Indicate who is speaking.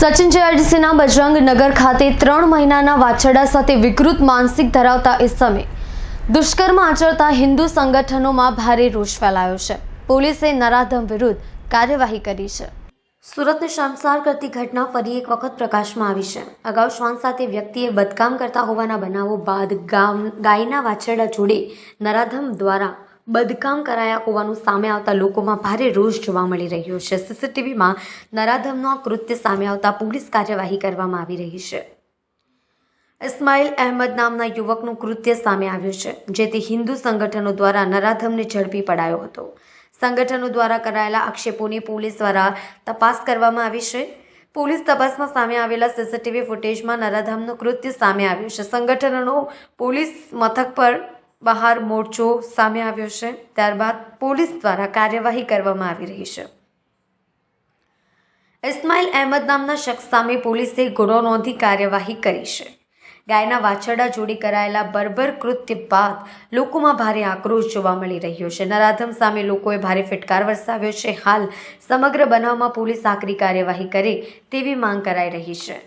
Speaker 1: સચિન જેઆઈડીસીના બજરંગ નગર ખાતે ત્રણ મહિનાના વાછરડા સાથે વિકૃત માનસિક ધરાવતા ઇસમે દુષ્કર્મ આચરતા હિન્દુ સંગઠનોમાં ભારે રોષ ફેલાયો છે. પોલીસે નરાધમ વિરુદ્ધ કાર્યવાહી કરી છે. સુરતને શમસાર કરતી ઘટના ફરી એક વખત પ્રકાશમાં આવી છે. અગાઉ શ્વાન સાથે વ્યક્તિએ બદકામ કરતા હોવાના બનાવો બાદ ગાયના વાછરડા જોડે નરાધમ દ્વારા બદકામ કરાયા હોવાનું સામે આવતા લોકોમાં ભારે રોષ જોવા મળી રહ્યો છે. સીસીટીવીમાં નરાધમનું આ કૃત્ય સામે આવતા પોલીસ કાર્યવાહી કરવામાં આવી રહી છે. ઇસ્માઇલ અહેમદ નામના યુવકનું કૃત્ય સામે આવ્યું છે, જેથી હિન્દુ સંગઠનો દ્વારા નરાધમને ઝડપી પડાયો હતો. સંગઠનો દ્વારા કરાયેલા આક્ષેપોની પોલીસ દ્વારા તપાસ કરવામાં આવી છે. પોલીસ તપાસમાં સામે આવેલા સીસીટીવી ફૂટેજમાં નરાધમનું કૃત્ય સામે આવ્યું છે. સંગઠનોનો પોલીસ મથક પર બહાર મોરચો સામે આવ્યો છે. ત્યારબાદ પોલીસ દ્વારા કાર્યવાહી કરવામાં આવી રહી છે. ઇસ્માઇલ અહેમદ નામના શખ્સ સામે પોલીસે ગુનો નોંધી કાર્યવાહી કરી છે. ગાયના વાછરડા જોડી કરાયેલા બર્બર કૃત્ય બાદ લોકોમાં ભારે આક્રોશ જોવા મળી રહ્યો છે. નરાધમ સામે લોકોએ ભારે ફટકાર વરસાવ્યો છે. હાલ સમગ્ર બનાવમાં પોલીસ આકરી કાર્યવાહી કરે તેવી માંગ કરાઈ રહી છે.